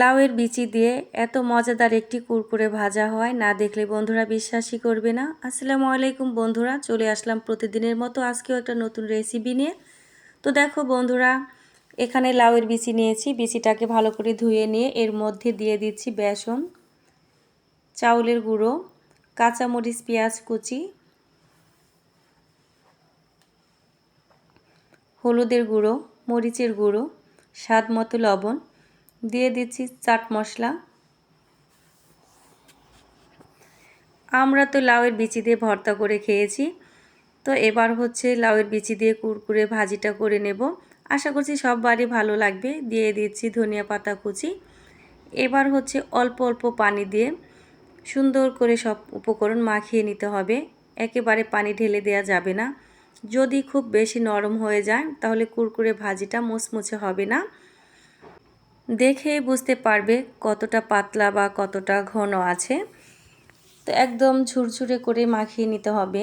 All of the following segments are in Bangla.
লাউয়ের বিচি দিয়ে এত মজাদার একটি কুরকুরে ভাজা হয়, না দেখলে বন্ধুরা বিশ্বাসই করবে না। আসসালামু আলাইকুম বন্ধুরা, চলে আসলাম প্রতিদিনের মতো আজকেও একটা নতুন রেসিপি নিয়ে। তো দেখো বন্ধুরা, এখানে লাউয়ের বিচি নিয়েছি, বিচিটাকে ভালো করে ধুয়ে নিয়ে এর মধ্যে দিয়ে দিচ্ছি বেসন, চাউলের গুঁড়ো, কাঁচামরিচ, পেঁয়াজ কুচি, হলুদের গুঁড়ো, মরিচের গুঁড়ো, স্বাদ মতো লবণ দিয়ে দিচ্ছি চাট মশলা। আমরা তো লাউয়ের বিচি দিয়ে ভর্তা করে খেয়েছি। তো এবার হচ্ছে লাউয়ের বিচি দিয়ে কুরকুরে ভাজিটা করে নেব। আশা করছি সব বাড়ি ভালো লাগবে। দিয়ে দিচ্ছি ধনিয়া পাতা কুচি। এবার হচ্ছে অল্প অল্প পানি দিয়ে সুন্দর করে সব উপকরণ মাখিয়ে নিতে হবে। একেবারে পানি ঢেলে দেওয়া যাবে না। যদি খুব বেশি নরম হয়ে যায়, তাহলে কুরকুরে ভাজিটা মুচমুচে হবে না। দেখে বুঝতে পারবে কতটা পাতলা বা কতটা ঘন আছে। তো একদম ঝুরঝুরে করে মাখিয়ে নিতে হবে।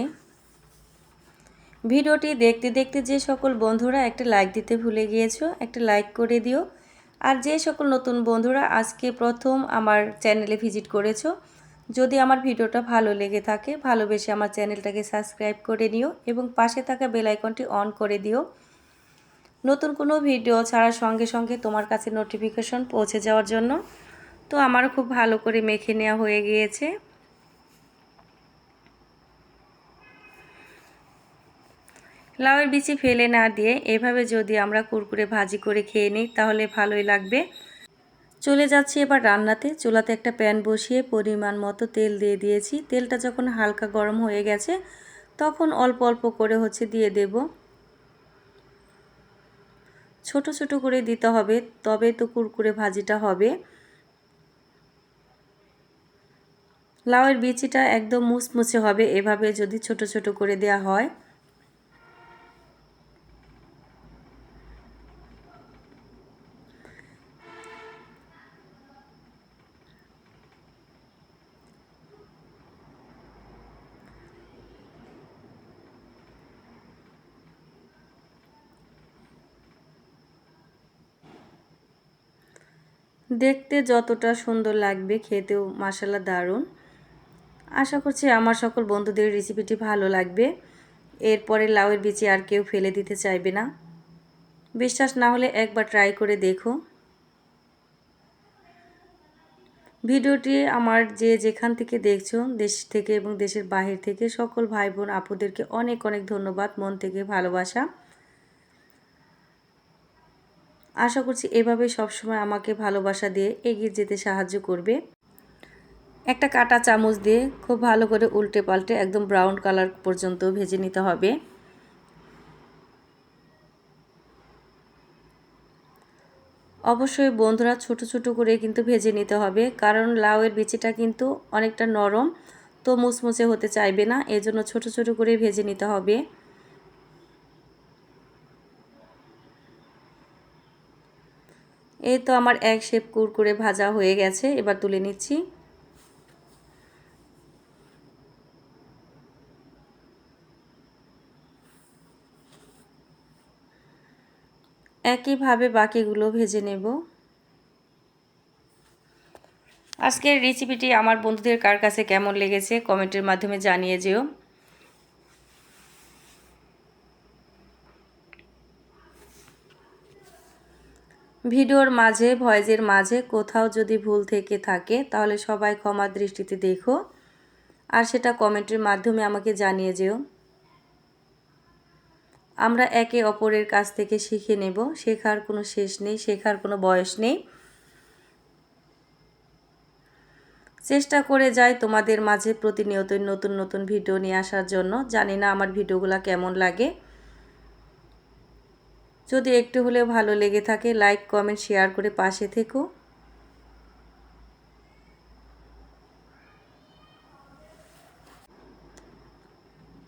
ভিডিওটি দেখতে দেখতে যে সকল বন্ধুরা একটা লাইক দিতে ভুলে গিয়েছো, একটা লাইক করে দিও। আর যে সকল নতুন বন্ধুরা আজকে প্রথম আমার চ্যানেলে ভিজিট করেছ, যদি আমার ভিডিওটা ভালো লেগে থাকে, ভালোবেসে আমার চ্যানেলটাকে সাবস্ক্রাইব করে নিও এবং পাশে থাকা বেলাইকনটি অন করে দিও। নতুন কোনো ভিডিও ছাড়ার সঙ্গে সঙ্গে তোমার কাছে নোটিফিকেশন পৌঁছে যাওয়ার জন্য। তো আমার খুব ভালো করে মেখে নেওয়া হয়ে গিয়েছে। লাউয়ের বিচি ফেলে না দিয়ে এভাবে যদি আমরা কুরকুরে ভাজি করে খেয়ে নিই, তাহলে ভালোই লাগবে। চলে যাচ্ছি এবার রান্নাতে। চুলাতে একটা প্যান বসিয়ে পরিমাণ মতো তেল দিয়ে দিয়েছি। তেলটা যখন হালকা গরম হয়ে গেছে, তখন অল্প অল্প করে হচ্ছে দিয়ে দেব। ছোট ছোট করে দিতে হবে, তবে তো কুরকুরে ভাজিটা হবে। লাউয়ের বিচিটা একদম মুচমুচে হবে, এভাবে যদি ছোট ছোট করে দেওয়া হয়। দেখতে যতটা সুন্দর লাগবে, খেতেও মাসালা দারুণ। আশা করছি আমার সকল বন্ধুদের রেসিপিটি ভালো লাগবে। এরপরে লাউয়ের বিচি আর কেউ ফেলে দিতে চাইবে না। বিশ্বাস না হলে একবার ট্রাই করে দেখো। ভিডিওটি আমার যে যেখান থেকে দেখছ, দেশ থেকে এবং দেশের বাহির থেকে সকল ভাই বোন আপুদেরকে অনেক অনেক ধন্যবাদ, মন থেকে ভালোবাসা। আশা করছি এভাবে সবসময় আমাকে ভালোবাসা দিয়ে এগিয়ে যেতে সাহায্য করবে। একটা কাটা চামচ দিয়ে খুব ভালো করে উল্টে পাল্টে একদম ব্রাউন কালার পর্যন্ত ভেজে নিতে হবে। অবশ্যই বন্ধুরা ছোট ছোট করে কিন্তু ভেজে নিতে হবে, কারণ লাউয়ের বিচিটা কিন্তু অনেকটা নরম, তো মুচমুচে হতে চাইবে না, এজন্য ছোট ছোট করে ভেজে নিতে হবে। এই তো আমার এক শেপ কুরকুরে ভাজা হয়ে গেছে, এবার তুলে নিচ্ছি। একইভাবে বাকিগুলো ভেজে নেব। আজকের রেসিপিটি আমার বন্ধুদের কার কাছে কেমন লেগেছে কমেন্টের মাধ্যমে জানিয়ে যেও। ভিডিওর মাঝে ভয়েজের মাঝে কোথাও যদি ভুল থেকে থাকে, তাহলে সবাই ক্ষমা দৃষ্টিতে দেখো। আর সেটা কমেন্টের মাধ্যমে আমাকে জানিয়ে যেও। আমরা একে অপরের কাছ থেকে শিখে নেব। শেখার কোনো শেষ নেই, শেখার কোনো বয়স নেই। চেষ্টা করে যাই তোমাদের মাঝে প্রতিনিয়তই নতুন নতুন ভিডিও নিয়ে আসার জন্য। জানি না আমার ভিডিওগুলো কেমন লাগে। যদি একটু হলেও ভালো লেগে থাকে লাইক কমেন্ট শেয়ার করে পাশে থেকো।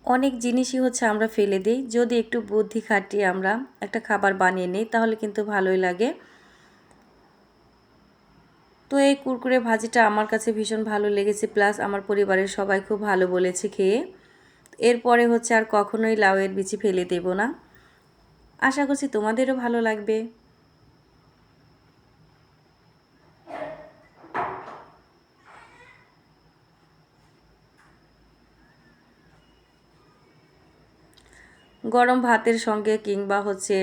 অনেক জিনিসই হচ্ছে আমরা ফেলে দিই। যদি একটু বুদ্ধি খাটিয়ে আমরা একটা খাবার বানিয়ে নিই, তাহলে কিন্তু ভালোই লাগে। তো এই কুরকুরে ভাজিটা আমার কাছে ভীষণ ভালো লেগেছে প্লাস আমার পরিবারের সবাই খুব ভালো বলেছে খেয়ে। এরপরে হচ্ছে আর কখনোই লাউয়ের বিচি ফেলে দেব না। আশা করছি তোমাদেরও ভালো লাগবে। গরম ভাতের সঙ্গে কিংবা হচ্ছে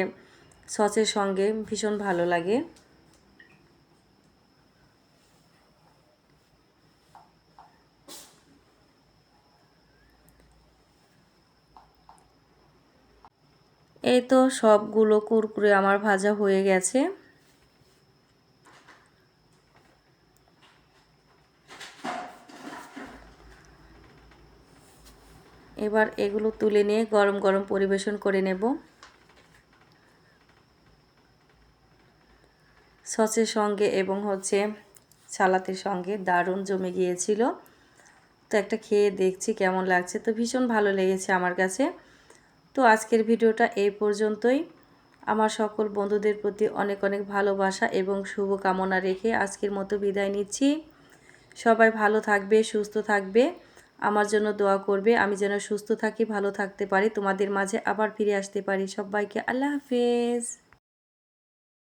সসের সঙ্গে ভীষণ ভালো লাগে। এই তো সবগুলো কুরকুরে আমার ভাজা হয়ে গেছে। এবার এগুলো তুলে নিয়ে গরম গরম পরিবেশন করে নেব। সসের সঙ্গে এবং হচ্ছে সালাতের সঙ্গে দারুণ জমে গিয়েছিল। তো একটা খেয়ে দেখছি কেমন লাগছে। তো ভীষণ ভালো লেগেছে আমার কাছে। তো আজকের ভিডিওটা এই পর্যন্তই। আমার সকল বন্ধুদের প্রতি অনেক অনেক ভালোবাসা এবং শুভকামনা রেখে আজকের মতো বিদায় নিচ্ছি। সবাই ভালো থাকবে, সুস্থ থাকবে। আমার জন্য দোয়া করবে, আমি যেন সুস্থ থাকি, ভালো থাকতে পারি। তোমাদের মাঝে আবার ফিরে আসতে পারি। সবাইকে আল্লাহ হাফেজ।